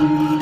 မင်္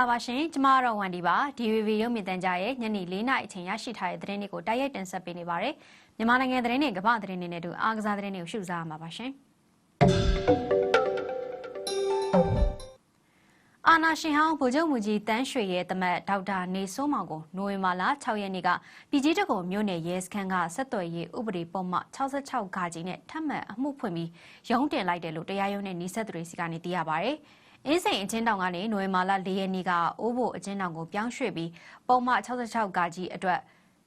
လာပါရှင်ကျမကတော့ဝန်ဒီပါ DVB ရုပ်မြင်သံကြားရဲ့ညနေ၄နာရီအချိန်ရရှိထားတဲ့သတင်းတွေကိုတိုက်ရိုက်တင်ဆက်ပေးနေပါတယ်မြန်မာနိုင်ငံသတင်းတွေကမ္ဘာသတင်းတွေနဲ့အတူအားကစားသတင်းတွေကိုရှုစားရမှာပါရှင်အာနာရှင်ဟောင်းဗိုလ်ချုပ်မူကြီးတန်းရွှေရဲ့တမတ်ဒေါက်တာနေစိုးမောင်ကိုနိုဝင်ဘာလ6ရက်နေ့ကပြည်ကြီးတကုံမြို့နယ်ရဲစခန်းကဆက်သွယ်ရေးဥပဒေပုံမှ66ခါကြီးနဲ့ထပ်မံအမှုဖွင့်ပြီးရုံးတင်လိုက်တယ်လို့တရားရုံးနဲ့နှိဆက်သူတွေစီကနေသိရပါဗျ။ အင်းစိန်အချင်းတောင်ကနေနိုဝင်ဘာလ၄ရက်နေ့ကအိုးဘိုအချင်းတောင်ကိုပြောင်းရွှေ့ပြီးပုံမှ66ကာကြီးအတွက်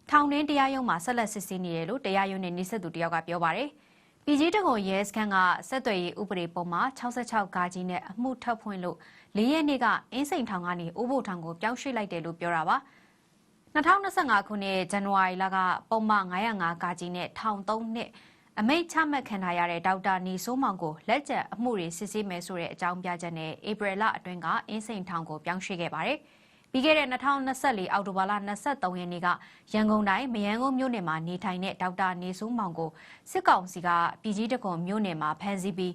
ထောင်တွင်းတရားရုံးမှာဆက်လက်စစ်ဆေးနေတယ်လို့တရားရုံးနဲ့နှိဆက်သူတယောက်ကပြောပါတယ်။ပြည်ကြီးတကုံရဲစခန်းကဆက်သွယ်ရေးဥပဒေပုံမှ66ကာကြီးနဲ့အမှုထပ်ဖွင့်လို့၄ရက်နေ့ကအင်းစိန်ထောင်ကနေအိုးဘိုထောင်ကိုပြောင်းရွှေ့လိုက်တယ်လို့ပြောတာပါ။2025ခုနှစ်ဇန်နဝါရီလကပုံမှ905ကာကြီးနဲ့ထောင်3နှစ် အမိတ်ချမှတ်ခံထားရတဲ့ဒေါက်တာနီဆိုးမောင်ကိုလက်ကျန်အမှုတွေစစ်ဆေးမယ်ဆိုတဲ့အကြောင်းပြချက်နဲ့ဧပြီလအတွင်းကအင်းစိန်ထောင်ကိုပြောင်းရွှေ့ခဲ့ပါတယ်။ပြီးခဲ့တဲ့2024အောက်တိုဘာလ23ရက်နေ့ကရန်ကုန်တိုင်းမယန်းကုန်းမြို့နယ်မှာနေထိုင်တဲ့ဒေါက်တာနေဆိုးမောင်ကိုစစ်ကောင်စီကပြည်ကြီးတကွန်မြို့နယ်မှာဖမ်းဆီးပြီး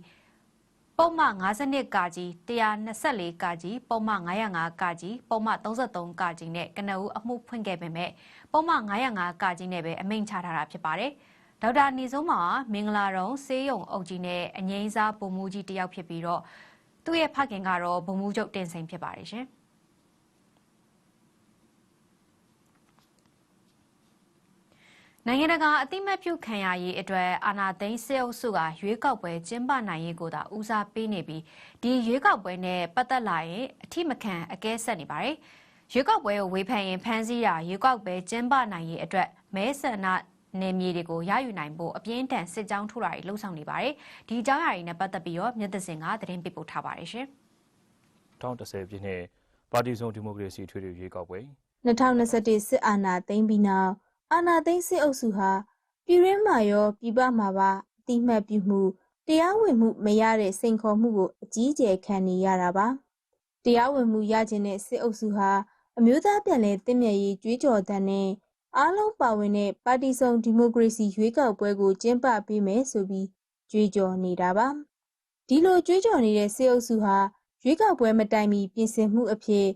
ပုံမှန်52ကာကြီး124ကာကြီးပုံမှန်905ကာကြီးပုံမှန်33ကာကြီးနဲ့ကနဦးအမှုဖွင့်ခဲ့ပေမဲ့ပုံမှန်905ကာကြီးနဲ့ပဲအမိန့်ချထားတာဖြစ်ပါတယ်။ ဒေါက်တာနေစုံမှာမင်္ဂလာတုံဆေးရုံအုပ်ကြီးနဲ့အငိမ့်စားပုံမူကြီးတယောက်ဖြစ်ပြီးတော့သူ့ရဲ့ဖခင်ကတော့ဘုံမူချုပ်တင်စိန်ဖြစ်ပါတယ်ရှင်။နိုင်ငံတကာအသိမှတ်ပြုခံရရေးအတွက်အာနာသိန်းစစ်အုပ်စုကရွေးကောက်ပွဲကျင်းပနိုင်ရေးကိုသာဦးစားပေးနေပြီးဒီရွေးကောက်ပွဲနဲ့ပတ်သက်လာရင်အထိမခံအကဲဆက်နေပါတယ်။ရွေးကောက်ပွဲကိုဝေဖန်ရင်ဖမ်းဆီးတာရွေးကောက်ပွဲကျင်းပနိုင်ရေးအတွက်မဲဆန္ဒ နယ်မြေတွေကိုရယူနိုင်ဖို့အပြင်းထန်စစ်ကြောင်းထိုးတာတွေလှုံ့ဆော်နေပါတယ်။ဒီအကြောင်းအရာတွေနဲ့ပတ်သက်ပြီးတော့မြတ်သစင်ကသတင်းပေးပို့ထားပါတယ်ရှင်။2010ပြည့်နှစ်ပါတီစုံဒီမိုကရေစီထွေထွေရွေးကောက်ပွဲ2021စစ်အာဏာသိမ်းပြီးနောက်အာဏာသိမ်းစစ်အုပ်စုဟာပြည်ရင်းမှာရောပြည်ပမှာပါအတိမတ်ပြုမှုတရားဝင်မှုမရတဲ့စိန်ခေါ်မှုကိုအကြီးအကျယ်ခံနေရတာပါတရားဝင်မှုရခြင်းတဲ့စစ်အုပ်စုဟာအမျိုးသားပြန်လည်တည်မြဲရေးကြွေးကြော်တဲ့နဲ့ အားလုံးပါဝင်တဲ့ပါတီစုံဒီမိုကရေစီရွေးကောက်ပွဲကိုကျင်းပပေးမယ်ဆိုပြီးကြွေးကြော်နေတာပါဒီလိုကြွေးကြော်နေတဲ့စစ်အုပ်စုဟာရွေးကောက်ပွဲမတိုင်မီပြင်ဆင်မှုအဖြစ်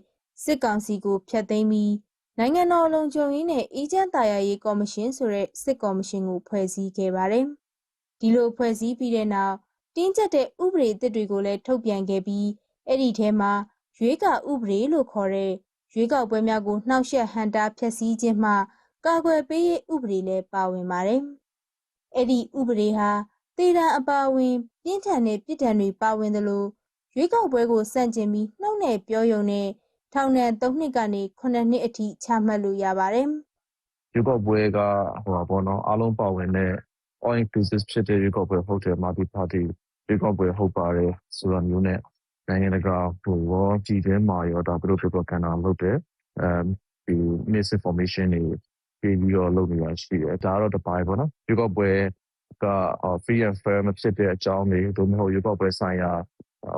စစ်ကောင်စီကိုဖျက်သိမ်းပြီးနိုင်ငံတော်လုံခြုံရေးနဲ့အေဂျင့်တာယာရေးကော်မရှင်ဆိုတဲ့စစ်ကော်မရှင်ကိုဖွဲ့စည်းခဲ့ပါတယ်။ဒီလိုဖွဲ့စည်းပြီးတဲ့နောက်တင်းကျပ်တဲ့ဥပဒေအသစ်တွေကိုလည်းထုတ်ပြန်ခဲ့ပြီးအဲ့ဒီထဲမှာရွေးကောက်ဥပဒေလို့ခေါ်တဲ့ရွေးကောက်ပွဲများကိုနှောက်ယှက်ဟန်တာဖျက်ဆီးခြင်းမှ ကာကွယ်ပေးရေးဥပဒေလည်းပါဝင်ပါတယ်။အဲ့ဒီဥပဒေဟာတေတံအပါအဝင်ပြင်းထန်တဲ့ပြည်ထန်တွေပါဝင်သလိုရွေးကောက်ပွဲကိုစန့်ကျင်ပြီးနှုတ်နဲ့ပြောယုံနဲ့ထောင်ဒဏ်၃နှစ်ကနေ9နှစ်အထိချမှတ်လို့ရပါတယ်။ရွေးကောက်ပွဲကဟိုပါဘောနော်အားလုံးပါဝင်တဲ့ all inclusive ဖြစ်တဲ့ရွေးကောက်ပွဲဟုတ်တယ် multi party ရွေးကောက်ပွဲဟုတ်ပါတယ်ဆိုတာမျိုးနဲ့နိုင်ငံတကာဟိုရောကြည်ထဲမှာရောဒါသူတို့ propaganda လုပ်တယ်အဲဒီ misinformation တွေ ပေးပြီးတော့လုပ်နေတာရှိတယ်ဒါကတော့တစ်ပိုင်းပေါ့နော်ရွေးကောက်ပွဲက free and fair မဖြစ်တဲ့အကြောင်းတွေသို့မဟုတ်ရွေးကောက်ပွဲဆိုင်ရာ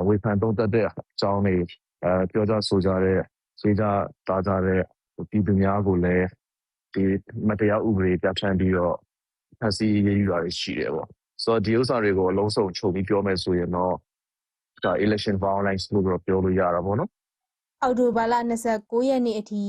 ဝေဖန်သုံးသပ်တဲ့ကြောင်းတွေအဲပြောကြဆိုကြတဲ့စေကြတာကြတဲ့ပြည်သူများကိုလည်းဒီမတရားဥပဒေပြဋ္ဌာန်းပြီးတော့ဖမ်းဆီးရေးယူတာတွေရှိတယ်ပေါ့ဆိုတော့ဒီဥစ္စာတွေကိုအလုံးစုံချုပ်ပြီးပြောမယ်ဆိုရင်တော့ဒါ election violence လို့တော့ပြောလို့ရတာပေါ့နော်အောက်တိုဘာလ29ရက်နေ့အထိ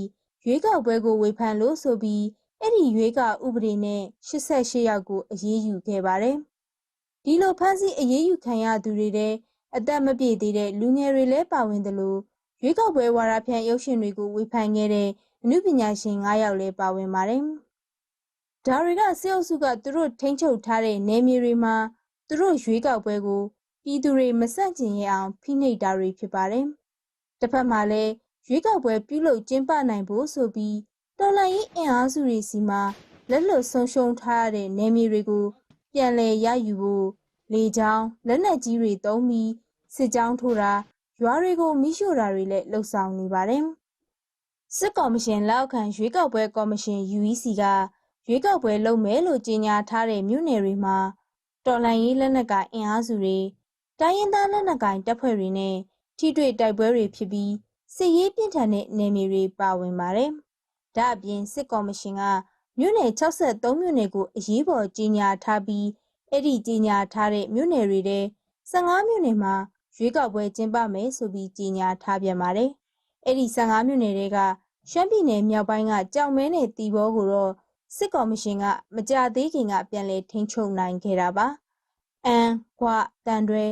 ရွေးကောက်ပွဲကိုဝေဖန်လို့ဆိုပြီး အဲ့ဒီရွေးကောက်ဥပဒေနဲ့88ယောက်ကိုအရေးယူခဲ့ပါတယ်။ဒီလိုဖမ်းဆီးအရေးယူခံရသူတွေတဲ့အသက်မပြည့်သေးတဲ့လူငယ်တွေလည်းပါဝင်တယ်လို့ရွေးကောက်ပွဲဝါဒဖြန့်ရုပ်ရှင်တွေကိုဝေဖန်ခဲ့တဲ့အမှုပညာရှင်9ယောက်လည်းပါဝင်ပါတယ်။ဒါတွေကစေအုပ်စုကသူတို့ထိန်းချုပ်ထားတဲ့နယ်မြေတွေမှာသူတို့ရွေးကောက်ပွဲကိုပြည်သူတွေမဆန့်ကျင်ရအောင်ဖိနှိပ်တာတွေဖြစ်ပါတယ်။တစ်ဖက်မှာလည်းရွေးကောက်ပွဲပြုလုပ်ကျင်းပနိုင်ဖို့ဆိုပြီး တော်လှန်ရေးအင်အားစုတွေစီမှာလက်လွတ်ဆုံးရှုံးထားရတဲ့နယ်မြေတွေကို ပြန်လည်ရယူဖို့လေကြောင်းလက်နက်ကြီးတွေသုံးပြီးစစ်ကြောင်းထိုးတာရွာတွေကိုမိရှို့တာတွေလည်းလှုပ်ဆောင်နေပါတယ်။စစ်ကော်မရှင်လက်အောက်ခံရွေးကောက်ပွဲကော်မရှင် UEC ကရွေးကောက်ပွဲလုပ်မယ်လို့ကြေညာထားတဲ့မြို့နယ်တွေမှာတော်လှန်ရေးလက်နက်ကိုင်အင်အားစုတွေတိုင်းရင်းသားလက်နက်ကိုင်တပ်ဖွဲ့တွေနဲ့ထိတွေ့တိုက်ပွဲတွေဖြစ်ပြီးစစ်ရေးပြင်းထန်တဲ့နယ်မြေတွေပါဝင်ပါတယ်။ ဒါအပြင်စစ်ကော်မရှင်ကမြို့နယ်63မြို့နယ်ကိုအရေးပေါ်ကြီးညာထားပြီးအဲ့ဒီကြီးညာထားတဲ့မြို့နယ်တွေထဲ15မြို့နယ်မှာရွေးကောက်ပွဲကျင်းပမယ်ဆိုပြီးကြီးညာထားပြန်ပါတယ်။အဲ့ဒီ15မြို့နယ်တွေကရှမ်းပြည်နယ်မြောက်ပိုင်းကကြောင်မဲနဲ့တီဘောကိုတော့စစ်ကော်မရှင်ကမကြသေးခင်ကပြန်လည်ထိန်းချုပ်နိုင်ခဲ့တာပါ။အန်၊ခွတန်တွဲ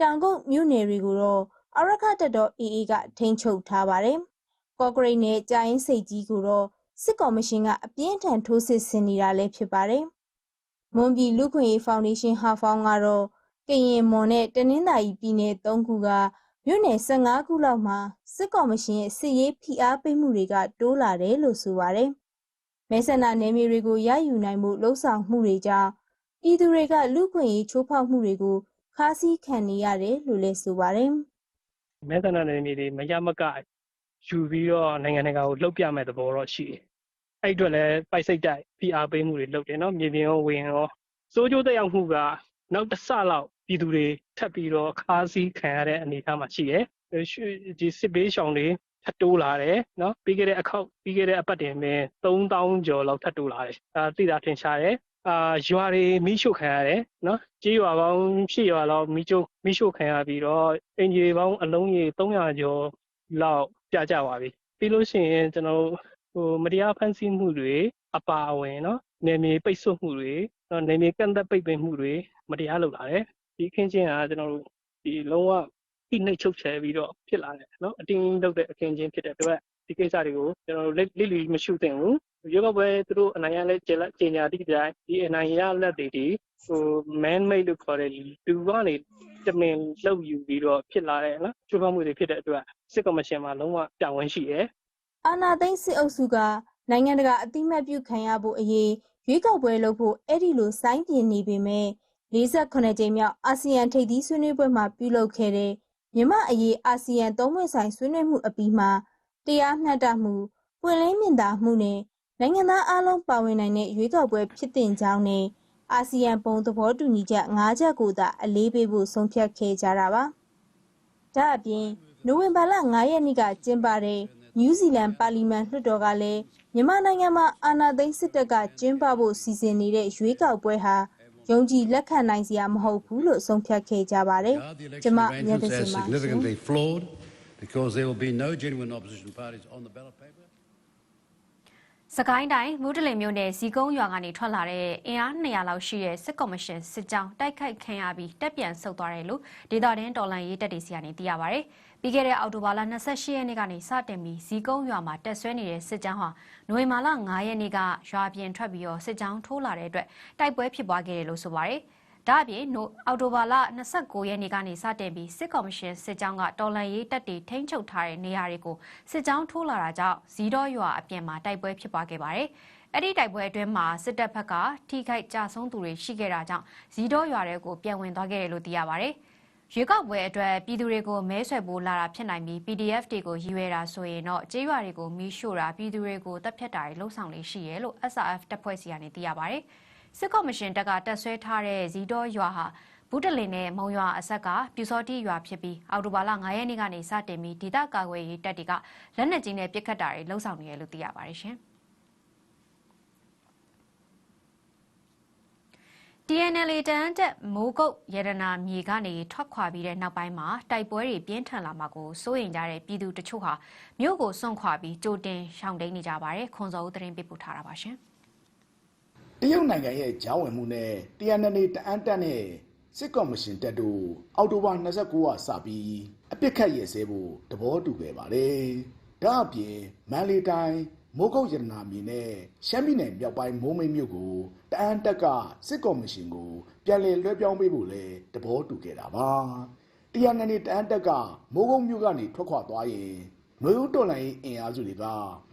တောင်ကုတ်မြို့နယ်တွေကိုတော့အရခတက်တော် AA ကထိန်းချုပ်ထားပါတယ်။ ကော့ဂရိတ်နဲ့ကြာအင်းစိတ်ကြီးကိုတော့စစ်ကော်မရှင်ကအပြင်းထန်ထိုးစစ်ဆင်နေတာလည်းဖြစ်ပါတယ်။မွန်ပြည်လူခွင့်ရေးဖောင်ဒေးရှင်းဟာဖောင်းကတော့ကရင်မွန်နဲ့တနင်္သာရီပြည်နယ်၃ခုကမြို့နယ်15ခုလောက်မှာစစ်ကော်မရှင်ရဲ့စစ်ရေးဖိအားပေးမှုတွေကတိုးလာတယ်လို့ဆိုပါတယ်။မဲဆန္ဒနယ်မြေတွေကိုရယူနိုင်မှုလှုံ့ဆော်မှုတွေကြောင့်ပြည်သူတွေကလူခွင့်ရေးချိုးဖောက်မှုတွေကိုခါးစည်းခံနေရတယ်လို့လည်းဆိုပါတယ်။မဲဆန္ဒနယ်မြေတွေမရမက ယူပြီးတော့နိုင်ငံတကာကိုလှုပ်ပြမဲ့သဘောတော့ရှိတယ်။အဲ့အတွက်လည်းပိုက်စိတ်တိုက် PR ပေးမှုတွေလုပ်တယ်နော်မြေပြင်ရောဝင်ရောစိုးကျိုးတက်ရောက်မှုကနောက်တစ်ဆလောက်ပြည်သူတွေထပ်ပြီးတော့ခါးစည်းခံရတဲ့အနေအထားမှာရှိတယ်။ရွှေဒီစစ်ဘေးရှောင်တွေထပ်တိုးလာတယ်နော်ပြီးခဲ့တဲ့အခောက်ပြီးခဲ့တဲ့အပတ်တင်ပဲ3000ကျော်လောက်ထပ်တိုးလာတယ်။အာသိတာထင်ရှားတယ်။အာရွာတွေမိရှို့ခံရတယ်နော်ကြေးရွာပေါင်း8ရွာလောက်မိချို့မိရှို့ခံရပြီးတော့အင်ဂျီပေါင်းအလုံးကြီး300ကျော်လောက် ပြကြပါပြီပြီးလို့ရှိရင်ကျွန်တော်တို့ဟိုမတရားဖန်ဆီးမှုတွေအပါအဝင်နော်နေမြေပိတ်ဆို့မှုတွေနော်နေမြေကန့်သက်ပိတ်ပင်မှုတွေမတရားလုပ်လာတယ်ဒီခင်းချင်းကကျွန်တော်တို့ဒီလုံးဝိနှိတ်ချုပ်ချယ်ပြီးတော့ဖြစ်လာတယ်နော်အတင်းလုပ်တဲ့အခင်းချင်းဖြစ်တဲ့အတွက်ဒီကိစ္စတွေကိုကျွန်တော်တို့လက်လီမရှုသင့်ဘူး ရုပ်ကပွဲသူတို့အနိုင်ရလဲကြေညာတိကျဒီအနိုင်ရလက်တွေဒီဟို man made လို့ခေါ်တဲ့လူကနေတမင်လှုပ်ယူပြီးတော့ဖြစ်လာတဲ့နော်ချိုးဖောက်မှုတွေဖြစ်တဲ့အတွက်စစ်ကော်မရှင်မှာလုံးဝတာဝန်ရှိတယ်အာနာသိန်းစစ်အုပ်စုကနိုင်ငံတကာအတိမတ်ပြုခံရဖို့အရေးရွေးကောက်ပွဲလုပ်ဖို့အဲ့ဒီလိုစိုင်းပြင်းနေပေမဲ့48ကြိမ်မြောက်အာဆီယံထိပ်သီးဆွေးနွေးပွဲမှာပြုလုပ်ခဲ့တဲ့မြမအရေးအာဆီယံသုံးပွင့်ဆိုင်ဆွေးနွေးမှုအပြီးမှာတရားမျှတမှုပွင့်လင်းမြင်သာမှုနဲ့ နိုင်ငံသားအလုံးပါဝင်နိုင်တဲ့ရွေးကောက်ပွဲဖြစ်တင်ကြောင်းနဲ့အာဆီယံပုံသဘောတူညီချက်၅ချက်ကိုသာအလေးပေးဖို့ဆုံးဖြတ်ခဲ့ကြတာပါ။ဒါအပြင်နိုဝင်ဘာလ9ရက်နေ့ကကျင်းပတဲ့နယူးဇီလန်ပါလီမန်လွှတ်တော်ကလည်းမြန်မာနိုင်ငံမှာအာဏာသိမ်းစစ်တပ်ကကျင်းပဖို့စီစဉ်နေတဲ့ရွေးကောက်ပွဲဟာယုံကြည်လက်ခံနိုင်စရာမဟုတ်ဘူးလို့ဆုံးဖြတ်ခဲ့ကြပါတယ် The ကျမ election မြတ်တ arrangements စင် are ပါရှင် significantly flawed because there will be no genuine opposition parties on the ballot paper. စကိုင်းတိုင်းမူတလင်မြို့နယ်ဇီကုန်းရွာကနေထွက်လာတဲ့အင်အား200လောက်ရှိတဲ့စစ်ကော်မရှင်စစ်ကြောင်းတိုက်ခိုက်ခံရပြီးတက်ပြန်ဆုတ်သွားတယ်လို့ဒေသတွင်းတော်လှန်ရေးတပ်တွေစီကနေသိရပါဗျ။ပြီးခဲ့တဲ့အောက်တိုဘာလ28ရက်နေ့ကနေစတင်ပြီးဇီကုန်းရွာမှာတက်ဆွဲနေတဲ့စစ်ကြောင်းဟာနိုဝင်ဘာလ9ရက်နေ့ကရွာပြင်ထွက်ပြီးတော့စစ်ကြောင်းထိုးလာတဲ့အတွက်တိုက်ပွဲဖြစ်ပွားခဲ့တယ်လို့ဆိုပါဗျ။ ဒါအပြင်နိုအော်တိုဘာလ29ရက်နေ့ကနေစတင်ပြီးစစ်ကော်မရှင်စစ်ကြောင်းကတော်လန်ရေးတပ်တွေထိန်းချုပ်ထားတဲ့နေရာတွေကိုစစ်ကြောင်းထိုးလာတာကြောင့်ဇီတော့ရွာအပြင်မှာတိုက်ပွဲဖြစ်ပွားခဲ့ပါတယ်။အဲ့ဒီတိုက်ပွဲအတွင်းမှာစစ်တပ်ဘက်ကထိခိုက်ကြဆုံးသူတွေရှိခဲ့တာကြောင့်ဇီတော့ရွာတွေကိုပြန်ဝင်သွားခဲ့တယ်လို့သိရပါတယ်။ရွေးကောက်ပွဲအတွက်ပြည်သူတွေကိုမဲဆွယ်ဖို့လာတာဖြစ်နိုင်ပြီး PDF တွေကိုရည်ရွယ်တာဆိုရင်တော့ကျေးရွာတွေကိုမီးရှို့တာပြည်သူတွေကိုတပ်ဖြတ်တာတွေလှုံ့ဆော်လေးရှိရဲလို့ SRF တပ်ဖွဲ့စီကနေသိရပါတယ်။ စစ်ကော်မရှင်တပ်ကတပ်ဆွဲထားတဲ့ဇီတော့ရွာဟာဘူးတလင်နဲ့မုံရွာအဆက်ကပြူစောတိရွာဖြစ်ပြီးအော်တိုဘာလ9ရက်နေ့ကနေစတင်ပြီးဒေသကာကွယ်ရေးတပ်တွေကလက်နက်ကြီးနဲ့ပစ်ခတ်တာတွေလှုံ့ဆော်နေတယ်လို့သိရပါတယ်ရှင်။ TNL တန်းတက်မိုးကုတ်ရတနာမြေကနေထွက်ခွာပြီးတဲ့နောက်ပိုင်းမှာတိုက်ပွဲတွေပြင်းထန်လာမှာကိုစိုးရိမ်ကြတဲ့ပြည်သူတချို့ဟာမြို့ကိုစွန့်ခွာပြီးကြိုတင်ရှောင်တိန်နေကြပါတယ်ခွန်စောဦးသတင်းပေးပို့ထားတာပါရှင် တရုတ်နိုင်ငံရဲ့ဂျားဝင်မှုနဲ့တရားနယ်နေတအန်းတက်နဲ့ စစ်ကော်မရှင်တက်တို့ အောက်တိုဘာ 29ရက်စပြီး အပြစ်ခတ်ရဲစဲဖို့တဘောတူခဲ့ပါတယ်။ဒါအပြင် မန္တလေးတိုင်း မိုးကုတ်ရတနာမြေနဲ့ ရှမ်းပြည်နယ်မြောက်ပိုင်း မိုးမိတ်မြို့ကို တအန်းတက်က စစ်ကော်မရှင်ကို ပြန်လည်လွှဲပြောင်းပေးဖို့လည်းတဘောတူခဲ့တာပါ။တရားနယ်နေတအန်းတက်က မိုးကုတ်မြို့ကနေ ထွက်ခွာသွားရင် နွေဦးတော်လိုင်းအင်အားစုတွေက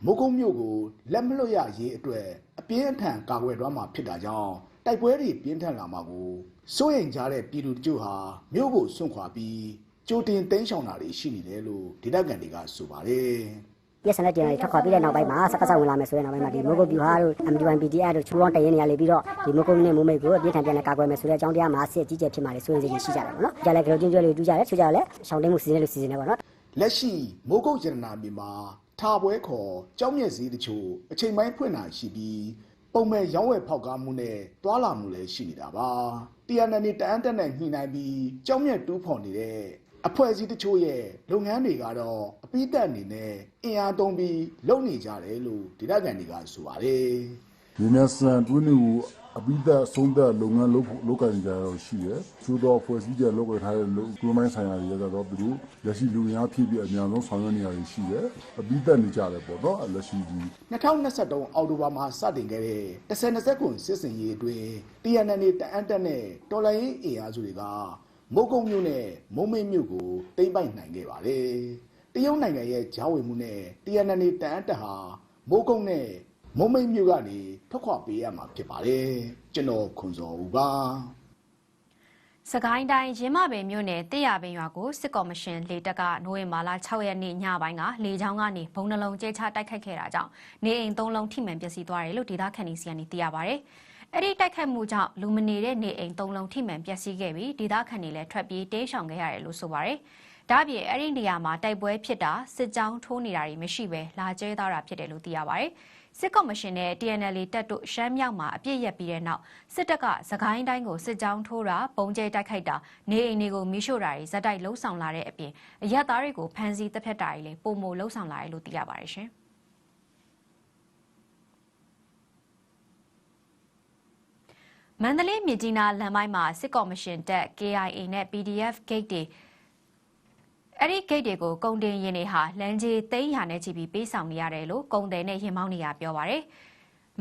မုတ်ကုံမြို့ကိုလက်မလွတ်ရရေးအတွက်အပြင်းအထန်ကာကွယ်သွားမှာဖြစ်တာကြောင့်တိုက်ပွဲတွေပြင်းထန်လာမှာကိုစိုးရိမ်ကြတဲ့ပြည်သူတချို့ဟာမြို့ကိုစွန့်ခွာပြီးကြိုတင်တင်းရှောင်တာတွေရှိနေတယ်လို့ဒေသခံတွေကဆိုပါတယ်ပြက်စံလက်ကျင်တွေထွက်ခွာပြီးတဲ့နောက်ပိုင်းမှာစကစဝင်လာမယ်ဆိုတဲ့နောက်ပိုင်းမှာဒီမိုးကုတ်ပြူဟာတို့ MD1 PDF တို့ချူပေါင်းတရင်နေရာလေပြီးတော့ဒီမိုးကုတ်နဲ့မိုးမိတ်ကိုအပြည့်ထန်ပြန်လဲကာကွယ်မယ်ဆိုတဲ့အကြောင်းတရားမှာစစ်ကြီးကျယ်ဖြစ်မှာလေစိုးရင်စိတ်ကြီးရှိကြတယ်ပေါ့နော်။ကြလဲကြောချင်းကျွဲလေးတူကြတယ်ချူကြလဲရှောင်းတိန်မှုစီစဉ်လို့စီစဉ်နေပေါ့နော် လက်ရှိမိုးကုတ်ရတနာမြေမှာထားပွဲခေါ်ကြောင်းမြက်စည်းတချို့အချိန်ပိုင်းဖွင့်တာရှိပြီးပုံမဲ့ရောင်းဝယ်ဖောက်ကားမှုနဲ့တွာလာမှုလည်းရှိနေတာပါတရားနယ်နေတန်းတက်နဲ့ညှိနှိုင်းပြီးကြောင်းမြက်တူးဖော်နေတဲ့အဖွဲ့အစည်းတချို့ရဲ့လုပ်ငန်းတွေကတော့အပိသက်အနေနဲ့အင်အားသုံးပြီးလုပ်နေကြတယ်လို့ဒေသခံတွေကဆိုပါတယ်ဒီမြတ်ဆန်တွင်းတွေကို အပိသက်ဆုံးသက်လုပ်ငန်းလုပ်ဖို့လုပ်ကိုင်ကြရတော့ရှိတယ်။သို့တော့ဖွဲ့စည်းချက်လုပ်ကိုင်ထားတဲ့လုပ်ကိုယ်မိုင်းဆိုင်ရာတွေရတော့သူတို့လက်ရှိလူများဖြစ်ပြီးအများဆုံးဆောင်ရွက်နေရတာရှိတယ်။အပိသက်နေကြတယ်ပေါ့နော်။လက်ရှိဒီ2023အောက်တိုဘာမှာစတင်ခဲ့တဲ့10 20ခုစစ်စင်ရေးအတွင်း TNN တအန်းတက်နဲ့တော်လိုင်းအေအားစုတွေကမုတ်ကုံမြို့နဲ့မုံမိတ်မြို့ကိုတိမ့်ပိုက်နိုင်ခဲ့ပါတယ်။တရုတ်နိုင်ငံရဲ့ဂျားဝင်မှုနဲ့ TNN တအန်းတက်ဟာမုတ်ကုံနဲ့ မုံမိတ်မြို့ကနေထွက်ခွာပေးရမှာဖြစ်ပါတယ်။ကျွန်တော်ခွန်စောဦးပါစကိုင်းတိုင်းရင်းမပင်မြို့နယ်တစ်ရပင်ရွာကိုစစ်ကော်မရှင်လေတပ်ကနိုဝင်ဘာလ6ရက်နေ့ညပိုင်းကလေကြောင်းကနေဘုံနှလုံးကျဲချတိုက်ခိုက်ခဲ့တာကြောင့်နေအိမ်၃လုံးထိမှန်ပျက်စီးသွားတယ်လို့ဒေသခံတွေစီကနေသိရပါဗျ။အဲ့ဒီတိုက်ခိုက်မှုကြောင့်လူမနေတဲ့နေအိမ်၃လုံးထိမှန်ပျက်စီးခဲ့ပြီးဒေသခံတွေလည်းထွက်ပြေးတေးရှောင်ခဲ့ရတယ်လို့ဆိုပါဗျ။ဒါ့အပြင်အဲ့ဒီနေရာမှာတိုက်ပွဲဖြစ်တာစစ်ကြောင်းထိုးနေတာတွေမရှိဘဲလာကျဲသွားတာဖြစ်တယ်လို့သိရပါဗျ။ စစ်ကော်မရှင်နဲ့ TNL တပ်တို့ရှမ်းမြောက်မှာအပြစ်ရက်ပြီးတဲ့နောက်စစ်တပ်ကသခိုင်းတိုင်းကိုစစ်ကြောင်းထိုးတာပုံကျဲတိုက်ခိုက်တာနေအိမ်တွေကိုမိရှို့တာတွေဇက်တိုက်လှုံ့ဆော်လာတဲ့အပြင်အရက်သားတွေကိုဖမ်းဆီးတပ်ဖြတ်တာတွေလည်းပုံမလှုံ့ဆော်လာတယ်လို့သိရပါတယ်ရှင်မန္တလေးမြစ်ကြီးနားလမ်းပိုင်းမှာစစ်ကော်မရှင်တပ် KIA နဲ့ PDF gate တွေ အဲ့ဒီ gate တွေကိုကုန်တင်ရင်တွေဟာလမ်းကြီးသိန်းရာနဲ့ချီပြီးပေးဆောင်နေရတယ်လို့ကုန်တယ်နဲ့ရင်မောင်းနေရပြောပါရယ်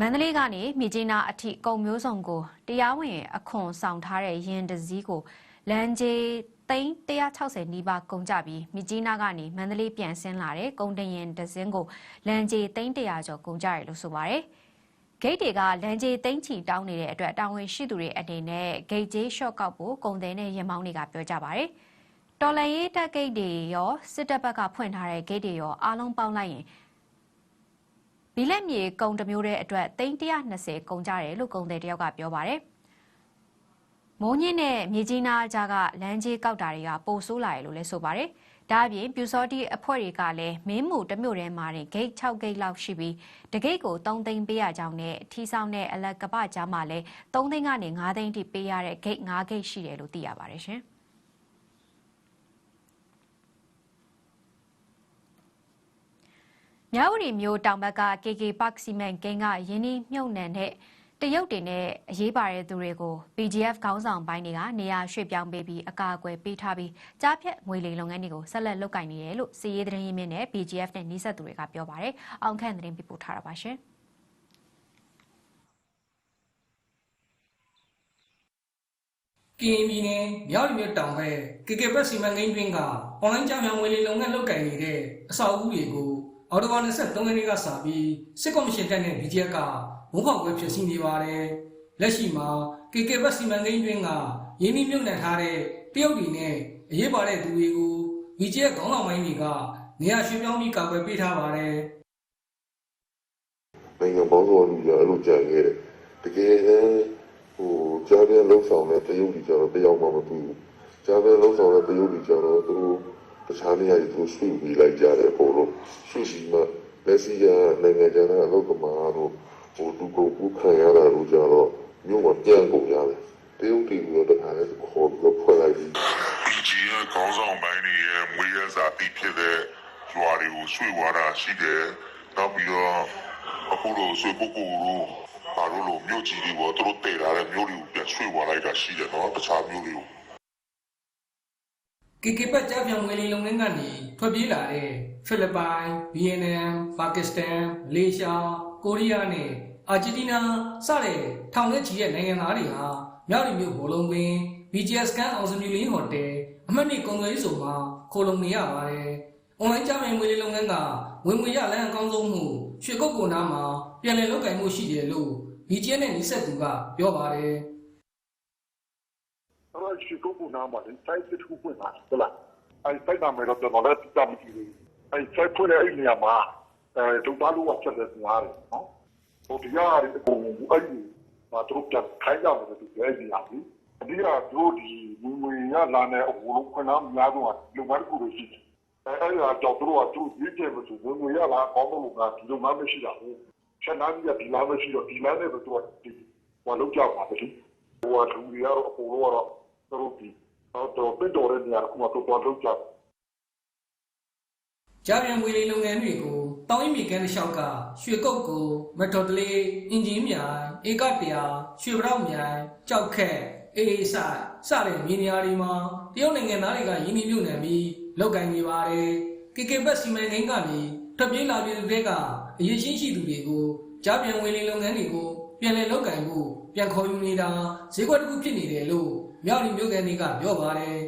မန္တလေးကနေမြစ်ကြီးနားအထိကုန်မျိုးစုံကိုတရားဝင်အခွန်ဆောင်ထားတဲ့ရင်တစည်းကိုလမ်းကြီးသိန်း160နီးပါးကုန်ကြပြီးမြစ်ကြီးနားကနေမန္တလေးပြန်ဆင်းလာတဲ့ကုန်တင်ရင်တစင်းကိုလမ်းကြီးသိန်း100ကျော်ကုန်ကြရလို့ဆိုပါရယ်ဂိတ်တွေကလမ်းကြီးသိန်းချီတောင်းနေတဲ့အတွက်တာဝန်ရှိသူတွေအနေနဲ့ဂိတ်ကြီးရှော့ကောက်ဖို့ကုန်တယ်နဲ့ရင်မောင်းတွေကပြောကြပါရယ် တော်လန်ရေးတက်ဂိတ်တွေရောစစ်တပ်ဘက်ကဖွင့်ထားတဲ့ဂိတ်တွေရောအားလုံးပေါင်းလိုက်ရင်ဘီလက်မြေကုံတစ်မျိုးတဲ့အတွက်320ကုန်ကြတယ်လို့ကုန်တယ်တယောက်ကပြောပါတယ်။မိုးညင်းနဲ့မြေကြီးနားအကြားကလမ်းကြီးကောက်တာတွေကပိုဆိုးလာတယ်လို့လည်းဆိုပါတယ်။ဒါအပြင်ပြူစောတိအဖွဲ့တွေကလည်းမင်းမှုတစ်မျိုးတည်းမှာတင်ဂိတ်6ဂိတ်လောက်ရှိပြီးတဂိတ်ကို3သိန်းပေးရကြောင်းနဲ့ထီဆောင်နဲ့အလက်ကပကြားမှာလည်း3သိန်းကနေ5သိန်းထိပေးရတဲ့ဂိတ်5ဂိတ်ရှိတယ်လို့သိရပါတယ်ရှင်။ မြဝတီမြို့တောင်ဘက်က KK Park စီမံကိန်းကယင်းနှမြုပ်နှံတဲ့တရုတ်တွေနဲ့အရေးပါတဲ့သူတွေကို PGF ခေါင်းဆောင်ပိုင်းတွေကနေရာရွှေ့ပြောင်းပေးပြီးအကာအကွယ်ပေးထားပြီးကြားဖြတ်ငွေလိမ်လုပ်ငန်းတွေကိုဆက်လက်လုပ်ကိုင်နေတယ်လို့စီရေးသတင်းရင်းမြစ်နဲ့ PGF နဲ့နှိစက်သူတွေကပြောပါတယ်။အောင်ခန့်သတင်းပြပို့ထားတာပါရှင်။ကရင်ပြည်နယ်မြောက်ရီမြို့တောင်ဘက်ကေကေဘက်စီမံကိန်းတွင်ကအွန်လိုင်းကြောင်မြောင်ငွေလိမ်လုပ်ငန်းလုပ်ကိုင်နေတဲ့အဆောက်အဦတွေကို အော်တိုဘာ23ရက်နေ့ကစပြီးစစ်ကော်မရှင်တပ်နဲ့ BGF ကဘုံပေါက်ကွဲဖြစ်စီနေပါတယ်။လက်ရှိမှာကေကေဘက်စီမံကိန်းတွင်ကရင်းနှီးမြှုပ်နှံထားတဲ့တရုတ်တွေနဲ့အရေးပါတဲ့သူတွေကို BGF ခေါင်းဆောင်ပိုင်းတွေကနေရာရွှေ့ပြောင်းပြီးကာကွယ်ပေးထားပါတယ်။နိုင်ငံပေါင်းစုံလူကြီးအဲ့လိုကြံခဲ့တယ်တကယ်တမ်းဟိုကြားပြန်လှုပ်ဆောင်တဲ့တရုပ်ကြီးကျတော့တယောက်မှမပြီးဘူးကြားပြန်လှုပ်ဆောင်တဲ့တရုပ်ကြီးကျတော့သူတို့ တခြားနေရာကြီးသူဆွေးပြီးလိုက်ကြတယ်ပေါ့လို့ဆွေးစီမှလက်စီယာနိုင်ငံခြားကအလုပ်သမားတို့ဟိုဒုက္ခပူခံရတာတို့ကြတော့မြို့မှာပြန်ကုန်ရတယ်တရုပ်တီကတော့တခါလဲခေါ်ပြီးတော့ဖွဲ့လိုက်ပြီး PG ရဲ့ခေါင်းဆောင်ပိုင်းတွေရဲ့မွေးရစာတိဖြစ်တဲ့ရွာတွေကိုဆွေးဝါတာရှိတယ်။နောက်ပြီးတော့အခုလိုဆွေးပုဂ္ဂိုလ်တို့ဘာလို့လို့မြို့ကြီးတွေပေါ်သူတို့တည်လာတဲ့မြို့တွေကိုပြန်ဆွေးဝါလိုက်တာရှိတယ်နော်တခြားမြို့တွေကို KK ဘက်ကြားပြန်ဝင်လေလုပ်ငန်းကနေထွက်ပြေးလာတဲ့ဖိလစ်ပိုင်၊ဗီယက်နမ်၊ပါကစ္စတန်၊မလေးရှား၊ကိုရီးယားနဲ့အာဂျင်တီးနားစတဲ့ထောင်နဲ့ချီတဲ့နိုင်ငံသားတွေဟာမြောက်ရီမြို့ဘောလုံးပင် BGS ကန်အောင်စမြူလင်းဟိုတယ်အမှတ်နှစ်ကုန်သွယ်ရေးဆိုမှာခိုလုံနေရပါတယ်။ online ကြားပြန်ဝင်လေလုပ်ငန်းကဝင်ငွေရလမ်းအကောင်းဆုံးမှုရွှေကုတ်ကုန်းနားမှာပြန်လည်လုပ်ကိုင်မှုရှိတယ်လို့ BGS နဲ့နှိစက်သူကပြောပါတယ်။အဲ့ဒါ ရှိကုတ်ကနားမှာလေစိုက်တစ်ခုပွင့်လာဟုတ်လားအဲ့စိုက်နာမယ်တော့ကျွန်တော်လည်းတမ်းကြည့်လို့အဲ့စိုက်ဖွင့်တဲ့အဲ့နေရာမှာအဲဒုသားလို့ဝတ်ချက်တဲ့နေရာတွေနော်ဟိုတရားရီအကုန်အဲ့ဒီမှာတို့ပြန်ခိုင်းကြမယ်သူပြောနေရပြီအဒီကတို့ဒီငွေရလာတဲ့အဝလုံးခွနာများတော့လုံမကူလို့ရှိတယ်အဲ့ဒါတော့တို့ကသူဒီကျေမသူငွေရလာကောင်းလို့ကဒီလိုမှမရှိတာဘူးချက်နာပြီးဒီလာမရှိတော့ဒီလာနဲ့တို့ကဒီဟိုလောက်ကြပါပဲဟိုကလူတွေကတော့အပေါ်တော့ တို့ဒီတော့ပြတော်တဲ့နေရာကမှတော့တော့လောက်ကြကြားပြန်ဝေးလေးလုပ်ငန်းတွေကိုတောင်းရင်မြေကမ်းတစ်လျှောက်ကရွှေကုတ်ကိုမက်ထော်တလေးအင်ဂျင်မြိုင်ဧကတရာရွှေပြောက်မြိုင်ကြောက်ခက်အေးအေးဆိုင်စတဲ့မြေနေရာတွေမှာတရုတ်နိုင်ငံသားတွေကရင်းနှီးမြှုပ်နှံပြီးလုပ်ကိုင်နေပါတယ် KK ဘက်စီမံကိန်းကနေထွက်ပြေးလာပြည်သူတွေကအရေးချင်းရှိသူတွေကိုကြားပြန်ဝေးလေးလုပ်ငန်းတွေကို ပြန်လည်လုပ်ကိုင်ဖို့ပြန်ခေါ်ယူနေတာဈေးကွက်တစ်ခုဖြစ်နေတယ်လို့မြောက်ရီမြို့ကန်တွေကပြောပါတယ်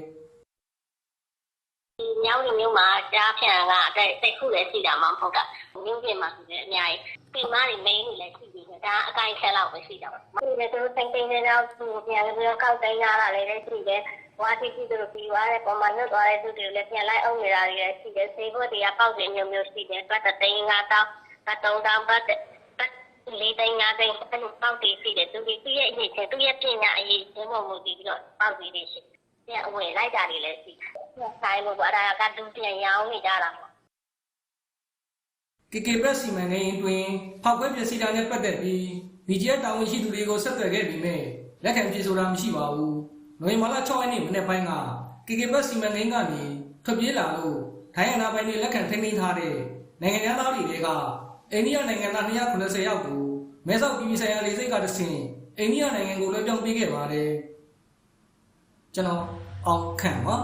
ဒီမြောက်လူမျိုးမှာကြားဖြန့်ကအတိုက်စိတ်ခုလည်းရှိတာမှမဟုတ်တာမြို့ပြင်မှာဆိုလည်းအများကြီးပြင်မာတွေ main တွေလည်းရှိပြီးတယ်ဒါအကိုင်ခဲလောက်ပဲရှိတာပါဒီလိုသူစိတ်သိနေတော့သူပြန်ပြီးတော့ကောက်တိုင်းလာတာလည်းရှိတယ်ဝါတိတိတို့ပြီးသွားတဲ့ပုံမှန်လွတ်သွားတဲ့သူတွေလည်းပြန်လိုက်အောင်နေတာတွေလည်းရှိတယ်ဈေးဘုတ်တွေကပေါက်တယ်မျိုးမျိုးရှိတယ်တွတ်တဲ့သိန်း၅တောင်းတစ်တောင်းတောင်းပတ် လေးသိန်း၅သိန်းအဲ့လိုပေါက်တွေရှိတယ်သူဒီသူ့ရဲ့အရေးချင်းသူ့ရဲ့ပညာအရေးချင်းပုံမူတည်ပြီးတော့ပေါက်တွေတွေရှိပြန်အဝင်လိုက်တာတွေလည်းရှိတယ်ဆိုင်လို့အဲ့ဒါကဒူပြန်ရောင်းနေကြတာပေါ့ KK ဘက်စီမံကိန်းအတွင်းဖောက်ခွဲပစ္စည်းတာနဲ့ပတ်သက်ပြီး BGF တာဝန်ရှိသူတွေကိုဆက်သွယ်ခဲ့ပြီးမြဲလက်ခံပြေဆိုတာမရှိပါဘူး။နိုဝင်ဘာလ6ရက်နေ့မနေ့ပိုင်းက KK ဘက်စီမံကိန်းကနေထွက်ပြေးလာလို့ဒိုင်းရနာပိုင်းတွေလက်ခံထိန်းသိမ်းထားတဲ့နိုင်ငံသားတွေကအိန္ဒိယနိုင်ငံသား290ယောက်ကို မဲဆောက်ပြည်ပြည်ဆိုင်ရာလေဆိပ်ကတဆင့်အိန္ဒိယနိုင်ငံကိုလွှဲပြောင်းပေးခဲ့ပါတယ်။ကျွန်တော်အောင်ခန့်ပါ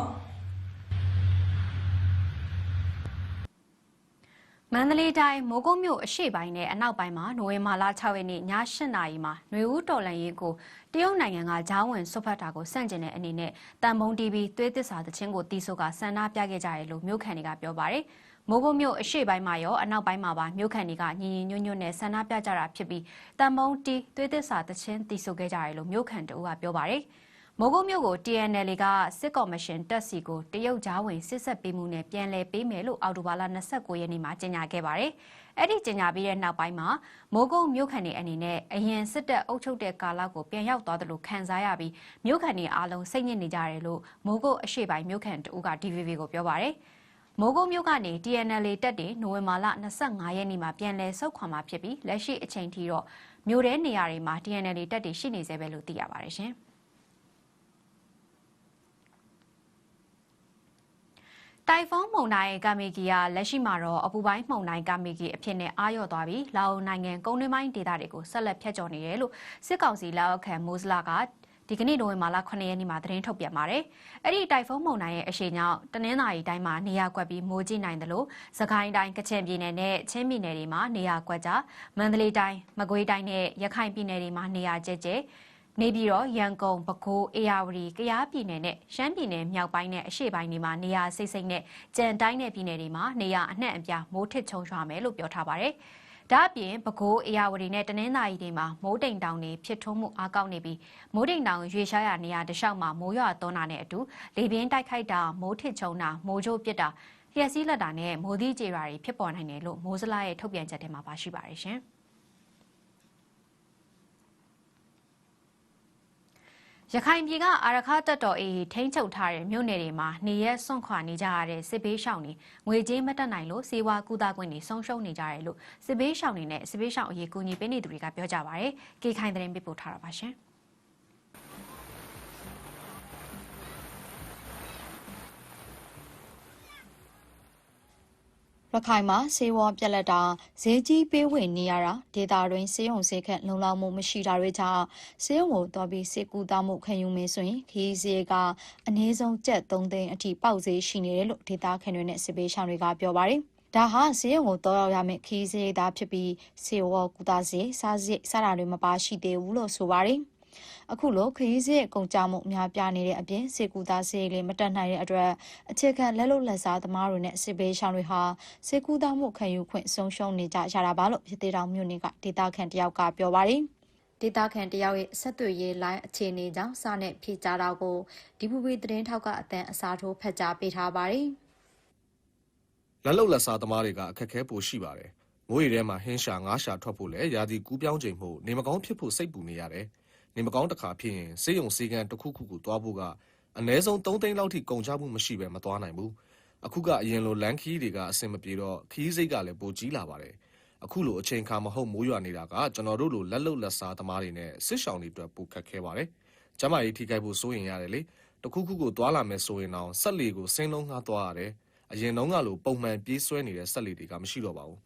မန္တလေးတိုင်းမိုးကုတ်မြို့အရှေ့ပိုင်းနဲ့အနောက်ပိုင်းမှာနိုဝင်ဘာလ6ရက်နေ့ည8နာရီမှာຫນွေဦးတော်လန်ရေးကိုတရုတ်နိုင်ငံကဂျောင်းဝင်ဆွတ်ဖတ်တာကိုစန့်ကျင်တဲ့အနေနဲ့တန်မုံ TV သွေးသစ္စာသချင်းကိုတီးဆိုကဆန္ဒပြခဲ့ကြတယ်လို့မြို့ခံတွေကပြောပါတယ်။ မိုးကုတ်မြို့အရှေ့ပိုင်းမှာရောအနောက်ပိုင်းမှာပါမြို့ခံတွေကညီညီညွတ်ညွတ်နဲ့ဆန္ဒပြကြတာဖြစ်ပြီးတန်မုံတီသွေးသစ္စာသချင်းတီးဆိုခဲ့ကြတယ်လို့မြို့ခံတအူးကပြောပါတယ်။မိုးကုတ်မြို့ကို TNL ကစစ်ကော်မရှင်တက်စီကိုတရုတ်ကြားဝင်စစ်ဆက်ပေးမှုနဲ့ပြန်လည်ပေးမယ်လို့အောက်တိုဘာလ29ရက်နေ့မှာကြေညာခဲ့ပါတယ်။အဲ့ဒီကြေညာပြီးတဲ့နောက်ပိုင်းမှာမိုးကုတ်မြို့ခံတွေအနေနဲ့အရင်စစ်တပ်အုပ်ချုပ်တဲ့ကာလကိုပြန်ရောက်သွားတယ်လို့ခံစားရပြီးမြို့ခံတွေအားလုံးစိတ်ညစ်နေကြတယ်လို့မိုးကုတ်အရှိပိုင်းမြို့ခံတဦးက DVB ကိုပြောပါတယ်။ မိုးကုတ်မြို့ကနေ TNL တက်တင်နိုဝင်ဘာလ25ရက်နေ့မှာပြန်လည်ဆုတ်ခွာမှာဖြစ်ပြီးလက်ရှိအချိန်ထိတော့မြို့ထဲနေရာတွေမှာ TNL တက်တင်ရှိနေသေးပဲလို့သိရပါတယ်ရှင်။တိုင်ဖုန်းမုန်တိုင်းကာမီဂီကလက်ရှိမှာတော့အပူပိုင်းမှုန်တိုင်းကာမီဂီအဖြစ်နဲ့အာရုံသွားပြီးလာအိုနိုင်ငံကုန်းတွင်းပိုင်းဒေသတွေကိုဆက်လက်ဖျက်ချော်နေတယ်လို့စစ်ကောင်စီလက်အောက်ခံမိုးစလာက ဒီကနေ့နိုဝင်ဘာလ9ရက်နေ့မှာသတင်းထုတ်ပြန်ပါတယ်။အဲ့ဒီတိုင်ဖုန်းမုန်တိုင်းရဲ့အရှိန်ကြောင့်တနင်္သာရီတိုင်းမှာနေရာကွက်ပြီးမိုးကြီးနိုင်တယ်လို့စကိုင်းတိုင်းကချင်ပြည်နယ်နဲ့ချင်းပြည်နယ်တွေမှာနေရာကွက်ကြမန္တလေးတိုင်းမကွေးတိုင်းနဲ့ရခိုင်ပြည်နယ်တွေမှာနေရာကျကျနေပြည်တော်ရန်ကုန်ပဲခူးအေရဝတီကယားပြည်နယ်နဲ့ရှမ်းပြည်နယ်မြောက်ပိုင်းနဲ့အရှေ့ပိုင်းတွေမှာနေရာစိတ်စိတ်နဲ့ကြံတိုင်းနယ်ပြည်နယ်တွေမှာနေရာအနှံ့အပြားမိုးထစ်ချုံရွာမယ်လို့ပြောထားပါတယ်။ ဒါ့အပြင်ပဲခူးအေရဝတီနဲ့တနင်္သာရီတွေမှာမိုးတိမ်တောင်တွေဖြစ်ထွန်းမှုအားကောင်းနေပြီးမိုးတိမ်တောင်ရွေရှားရနေရာတလျှောက်မှာမိုးရွာသွန်းတာနဲ့အတူလေပြင်းတိုက်ခိုက်တာမိုးထစ်ချုံတာမိုးကြိုးပစ်တာလျှက်စီးလက်တာနဲ့မိုးသီးကြေရာတွေဖြစ်ပေါ်နိုင်တယ်လို့မိုးစလာရဲ့ထုတ်ပြန်ချက်ထဲမှာပါရှိပါတယ်ရှင်။ ရခိုင်ပြည်ကအာရခတပ်တော် AA ထိန်းချုပ်ထားတဲ့မြို့နယ်တွေမှာနေရက်စွန့်ခွာနေကြရတဲ့စစ်ဘေးရှောင်တွေငွေကြေးမတက်နိုင်လို့စေဝါကူတာခွင့်တွေဆုံးရှုံးနေကြတယ်လို့စစ်ဘေးရှောင်တွေနဲ့စစ်ဘေးရှောင်အရေးကူညီပေးနေသူတွေကပြောကြပါရယ်။ကေခိုင်သတင်းပေးပို့ထားတာပါရှင်။ ရခိုင်မှာဆေးဝါးပြက်လက်တာဈေးကြီးပေးဝင်နေရတာဒေတာတွင်ဆေးရုံဆေးခန့်လုံလောက်မှုမရှိတာတွေကြောင့်ဆေးရုံကိုသွားပြီးဆေးကူတာမှုခံယူမယ်ဆိုရင်ခီးဈေးကအနည်းဆုံးကျပ်3သိန်းအထိပေါက်ဈေးရှိနေတယ်လို့ဒေတာခန့်တွေနဲ့စစ်ပေးရှောင်းတွေကပြောပါတယ်ဒါဟာဈေးရုံကိုတော့ရောက်ရမယ့်ခီးဈေးသားဖြစ်ပြီးဆေးဝါးကူတာဈေးစားဈေးစတာတွေမပါရှိသေးဘူးလို့ဆိုပါတယ် အခုလိုခရီးစရိတ်ကုန်ကြမှုအများပြားနေတဲ့အပြင်စေကူသားစေးလေးမတက်နိုင်တဲ့အတွက်အခြေခံလက်လုံလက်စားသမားတွေနဲ့စစ်ဘေးရှောင်းတွေဟာစေကူသားမှုခံယူခွင့်ဆုံးရှုံးနေကြရတာပါလို့ပြည်သေးတော်မြို့နယ်ကဒေတာခန်တယောက်ကပြောပါတယ်ဒေတာခန်တယောက်ရဲ့ဆက်သွယ်ရေးလိုင်းအခြေအနေကြောင့်စနဲ့ဖြေကြတာကိုဒီပူပီသတင်းထောက်ကအတန်အစားထိုးဖတ်ကြားပေးထားပါတယ်လက်လုံလက်စားသမားတွေကအခက်အခဲပိုရှိပါတယ်။မိုးရီထဲမှာဟင်းရှာငါးရှာထွက်ဖို့လဲရာသီကူးပြောင်းချိန်မှုနေမကောင်းဖြစ်ဖို့စိတ်ပူနေရတယ်။ နေမကောင်းတစ်ခါဖြစ်ရင်စေယုံစေကန်တစ်ခုခုကိုသွားဖို့ကအနည်းဆုံး3သိန်းလောက်ထိကုန်ချမှုမရှိဘဲမသွားနိုင်ဘူး။အခုကအရင်လိုလန်ခီးတွေကအဆင်မပြေတော့ခီးစိတ်ကလည်းပိုကြီးလာပါတယ်။အခုလိုအချိန်ခါမဟုတ်မိုးရွာနေတာကကျွန်တော်တို့လိုလက်လုံလက်စားသမားတွေနဲ့စစ်ဆောင်တွေအတွက်ပိုခက်ခဲပါတယ်။ကျမကြီးထိခိုက်ဖို့စိုးရင်ရတယ်လေ။တခုခုကိုသွားလာမယ်ဆိုရင်တော့ဆက်လီကိုစင်းလုံးငှားသွားရတယ်။အရင်တုန်းကလိုပုံမှန်ပြေးဆွဲနေတဲ့ဆက်လီတွေကမရှိတော့ပါဘူး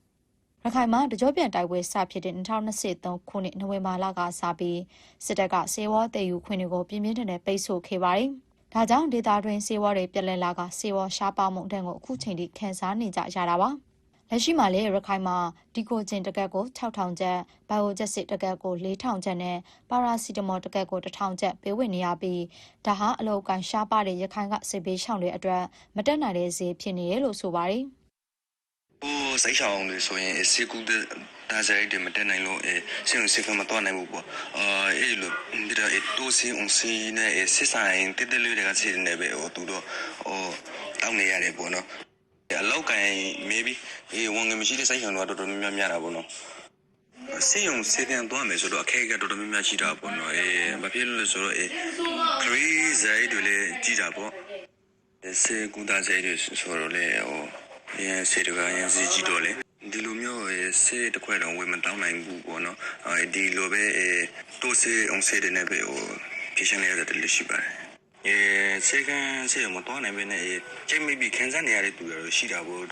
ရခိုင်မှာတကြောပြန်တိုက်ပွဲစဖြစ်တဲ့2023ခုနှစ်နိုဝင်ဘာလကစပြီးစစ်တပ်ကစေဝါတည်ယူခွင့်တွေကိုပြင်းပြင်းထန်ထန်ပိတ်ဆို့ခဲ့ပါတယ်။ဒါကြောင့်ဒေတာတွင်စေဝါတွေပြက်လက်လာကစေဝါရှားပါမှုတန်းကိုအခုချိန်ထိခန်းစားနေကြရတာပါ။လက်ရှိမှာလေရခိုင်မှာဒီကိုကျင်တကက်ကို6000ကျပ်၊ဘိုင်ယိုဂျက်စစ်တကက်ကို4000ကျပ်နဲ့ပါရာစီတမောတကက်ကို1000ကျပ်ပေးဝင်နေရပြီးဒါဟာအလောက်ကန်ရှားပါတဲ့ရခိုင်ကစစ်ဘေးရှောင်တွေအတွက်မတက်နိုင်တဲ့ဈေးဖြစ်နေတယ်လို့ဆိုပါတယ်။ ဟိုစိတ်ချအောင်လို့ဆိုရင်စေကူတဲ့ဒါဇိုင်းတွေမတက်နိုင်လို့အဲစေုံစေကမတော့နိုင်ဘူးပေါ့အာအဲ့လိုဒီတော့တိုးစီအောင်စီနဲ့စစ်ဆိုင်တက်တက်လေးတွေကစီနေပဲဟိုသူတို့ဟိုတောင်းနေရတယ်ပေါ့နော်အလောက်ကန် maybe အေးဝန်ငယ်မရှိတဲ့စိတ်ချအောင်တော့တော်တော်များများများတာပေါ့နော်စေုံစေကန်တော့မယ်ဆိုတော့အခက်အခဲတော်တော်များများရှိတာပေါ့နော်အေးဘာဖြစ်လို့လဲဆိုတော့အေး crazy တွေလည်းကြီးတာပေါ့စေကူဒါဇိုင်းတွေဆိုတော့လေဟို ရန်စေတကရန်စီကြည့်တော့လေဒီလိုမျိုးစေတခွဲတော့ဝေမတောင်းနိုင်ဘူးပေါ့နော်အဲဒီလိုပဲတိုးစေအောင်စေတဲ့နဲ့ပဲဟိုဖြည့်ရှင်းလိုက်ရတဲ့လက်ရှိပါတယ်အဲစေကန်စေမတော်နိုင်ပဲနဲ့ချိန်မိပြီးခန်းစားနေရတဲ့သူတွေရှိတာပေါ့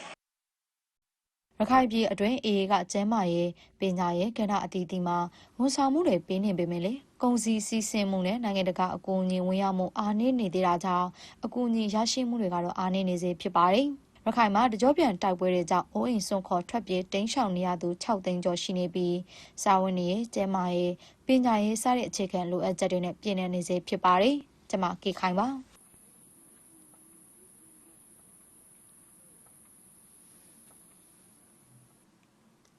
ရခိုင်ပြည်အတွင်း AA ကကျမ်းမာရေးပညာရေးကဏ္ဍအသီးသီးမှာဝန်ဆောင်မှုတွေပေးနေပေမဲ့လေကုန်စည်စီးဆင်းမှုနဲ့နိုင်ငံတကာအကူအညီဝင်ရောက်မှုအားနည်းနေသေးတာကြောင့်အကူအညီရရှိမှုတွေကတော့အားနည်းနေစေဖြစ်ပါတယ်။ ရခိုင်မှာတကြောပြန်တိုက်ပွဲတွေကြောင့်အိုးအိမ်ဆွန့်ခေါ်ထွက်ပြေးတိမ်းရှောင်နေရသူ6သိန်းကျော်ရှိနေပြီးစာဝန်ရေးကျမ်းမာရေးပညာရေးစတဲ့အခြေခံလိုအပ်ချက်တွေနဲ့ပြည်내နေစေဖြစ်ပါတယ်။ကျွန်မကေခိုင်ပါ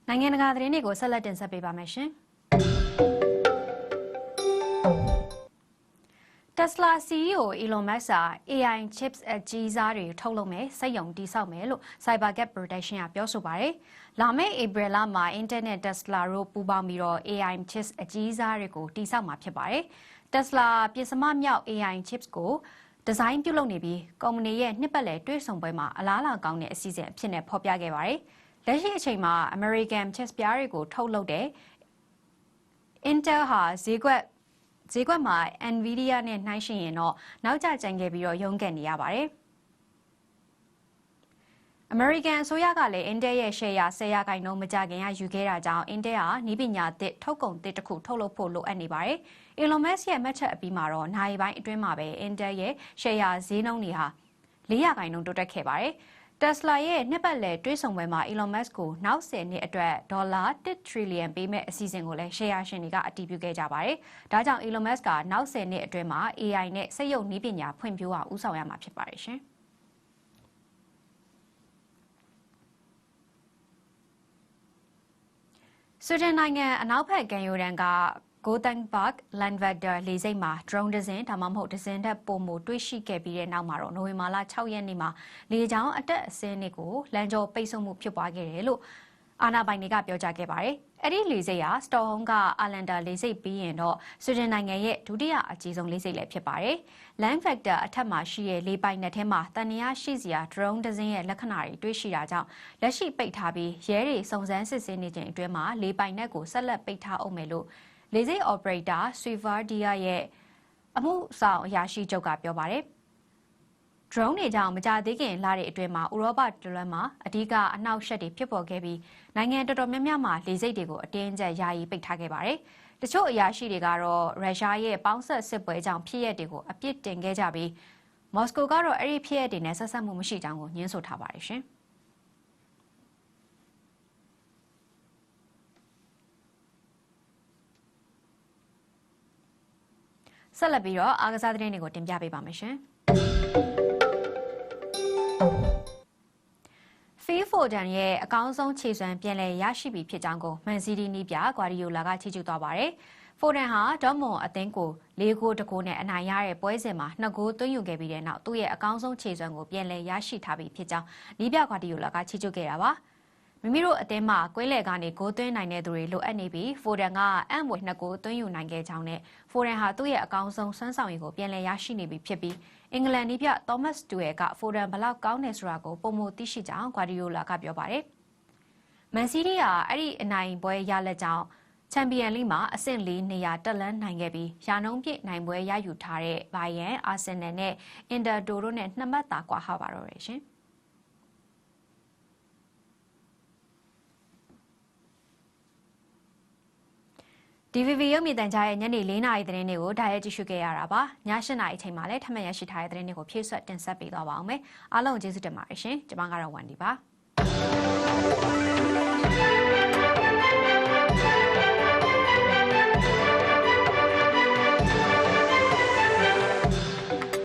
နိုင်ငံတကာသတင်းတွေကိုဆက်လက်တင်ဆက်ပေးပါမယ်ရှင်။ Tesla CEO Elon Musk က AI chips အကြီးစားတွေထုတ်လုပ်မယ်စက်ရုံတည်ဆောက်မယ်လို့ CyberGap Protection ကပြောဆိုပါတယ်။လာမယ့် April လမှာ Internet Tesla တို့ပူးပေါင်းပြီးတော့ AI chips အကြီးစားတွေကိုတည်ဆောက်မှာဖြစ်ပါတယ်။ Tesla ပြင်စမမြောက် AI chips ကိုဒီဇိုင်းပြုလုပ်နေပြီးကုမ္ပဏီရဲ့နှစ်ပတ်လည်တွေ့ဆုံပွဲမှာအလားအလာကောင်းတဲ့အစီအစဉ်အဖြစ်နဲ့ဖော်ပြခဲ့ပါတယ်။လက်ရှိအချိန်မှာ American chips ပြားတွေကိုထုတ်လုပ်တဲ့ Intel ဟာဈေးကွက် ဈေးကွက်မှာ Nvidia နဲ့နှိုင်းယှဉ်ရင်တော့နောက်ကျကျန်ခဲ့ပြီးတော့ရုန်းကန်နေရပါတယ်။ American အစိုးရကလည်း Intel ရဲ့ share ရ10ရာခိုင်နှုန်းမကြခင်ရယူခဲ့တာကြောင့် Intel ဟာနီးပညာသစ်ထုတ်ကုန်သစ်တစ်ခုထုတ်လုပ်ဖို့လိုအပ်နေပါတယ်။ Elon Musk ရဲ့မှတ်ချက်အပြီးမှာတော့နိုင်ပိုင်းအတွင်းမှာပဲ Intel ရဲ့ share ရဈေးနှုန်းတွေဟာ4ရာခိုင်နှုန်းတိုးတက်ခဲ့ပါတယ်။ Tesla ရဲ့နှစ်ပတ်လည်တွဲဆောင်ပွဲမှာ Elon Musk ကိုနောက်10နှစ်အတွက်ဒေါ်လာ1 trillion ပေးမဲ့အစီအစဉ်ကိုလည်း share ရှင်တွေကအတည်ပြုခဲ့ကြပါတယ်။ဒါကြောင့် Elon Musk ကနောက်10နှစ်အတွင်းမှာ AI နဲ့စက်ရုပ်နည်းပညာဖွံ့ဖြိုးအောင်ဦးဆောင်ရမှာဖြစ်ပါတယ်ရှင်။ဆွီဒင်နိုင်ငံအနောက်ဘက်ကမ်းရိုးတန်းက Gothenburg Landvetter လေဆိပ်မှာ drone တစ်စင်းဒါမှမဟုတ်တစ်စင်းတက်ပုံမူတွေ့ရှိခဲ့ပြီးတဲ့နောက်မှာတော့နိုဝင်ဘာလ6ရက်နေ့မှာလေကြောင်းအတက်အဆင်းတွေကိုလမ်းကြောပိတ်ဆို့မှုဖြစ်ပွားခဲ့တယ်လို့အာနာပိုင်တွေကပြောကြားခဲ့ပါတယ်။အဲ့ဒီလေဆိပ်ဟာစတော့ဟုမ်းကအာလန်ဒါလေဆိပ်ပြီးရင်တော့ဆွီဒင်နိုင်ငံရဲ့ဒုတိယအကြီးဆုံးလေဆိပ်လည်းဖြစ်ပါတယ်။ Land Factor အထက်မှာရှိတဲ့လေပိုင်နယ်ထဲမှာတန်ရာရှိစရာ drone တစ်စင်းရဲ့လက္ခဏာတွေတွေ့ရှိတာကြောင့်လက်ရှိပိတ်ထားပြီးရဲတွေစုံစမ်းစစ်ဆေးနေချိန်အတွင်းမှာလေပိုင်နယ်ကိုဆက်လက်ပိတ်ထားအောင်မယ်လို့ လေဆိပ် operator Swivardia ရဲ့အမှုဆောင်အရာရှိချုပ်ကပြောပါတယ်။ drone တွေကြောင့်မကြသေးခင်လတွေအတွင်းမှာဥရောပတလွှမ်းမှာအ धिक အနောက်ရှက်တွေဖြစ်ပေါ်ခဲ့ပြီးနိုင်ငံတော်တော်များများမှာလေဆိပ်တွေကိုအတင်းကျပ်ယာယီပိတ်ထားခဲ့ပါတယ်။တချို့အရာရှိတွေကတော့ရုရှားရဲ့ပေါင်းဆက်စစ်ပွဲကြောင့်ဖြစ်ရပ်တွေကိုအပြစ်တင်ခဲ့ကြပြီးမော်စကိုကတော့အဲ့ဒီဖြစ်ရပ်တွေနဲ့ဆက်ဆက်မှုမရှိကြောင်းကိုညှင်းဆိုထားပါတယ်ရှင်။ ဆက်လက်ပြီးတော့အားကစားသတင်းတွေကိုတင်ပြပေးပါမယ်ရှင်။ Phil Foden ရဲ့အကောင်းဆုံးခြေစွမ်းပြန်လည်ရရှိပြီဖြစ်ကြောင်းကို Man City နီးပြဂွာဒီယိုလာကချီးကျူးသွားပါတယ်။ Foden ဟာဒေါ့မွန်အသင်းကို၄ဂိုးတဂိုးနဲ့အနိုင်ရတဲ့ပွဲစဉ်မှာ၂ဂိုးသွင်းယူခဲ့ပြီးတဲ့နောက်သူ့ရဲ့အကောင်းဆုံးခြေစွမ်းကိုပြန်လည်ရရှိထားပြီဖြစ်ကြောင်းနီးပြဂွာဒီယိုလာကချီးကျူးခဲ့တာပါ။ မိမိတို့အသင်းမှာကွင်းလယ်ကနေဂိုးသွင်းနိုင်တဲ့သူတွေလိုအပ်နေပြီးဖိုဒန်ကအံ့မွေနှစ်ဂိုးသွင်းယူနိုင်ခဲ့ကြောင်းနဲ့ဖိုဒန်ဟာသူ့ရဲ့အကောင်းဆုံးစွမ်းဆောင်ရည်ကိုပြန်လည်ရရှိနေပြီဖြစ်ပြီးအင်္ဂလန်နီးပြသောမတ်တူရဲကဖိုဒန်ဘလောက်ကောင်းတယ်ဆိုတာကိုပုံမသိရှိကြောင်းဂွာဒီယိုလာကပြောပါတယ်။မန်စီးတီးကအဲ့ဒီအနိုင်ပွဲရလက်ကြောင်းချန်ပီယံလိမှာအဆင့်၄နေရာတက်လန်းနိုင်ခဲ့ပြီးရာနှုန်းပြည့်နိုင်ပွဲရယူထားတဲ့ဘိုင်ယန်အာဆင်နယ်နဲ့အင်တာဒိုတို့နဲ့နှစ်မှတ်သာကွာဟပါတော့တယ်ရှင်။ DVB ရုပ်မြင်သံကြားရဲ့ညနေ4နာရီသတင်းတွေကိုဒါရိုက်ကြည့်ရှုခဲ့ရတာပါည7နာရီအချိန်မှာလည်းထပ်မံရရှိထားတဲ့သတင်းတွေကိုဖြည့်ဆွတ်တင်ဆက်ပေးသွားပါအောင်မယ်အားလုံးကျေးဇူးတင်ပါတယ်ရှင်ကျွန်မကတော့ဝန်ဒီပါ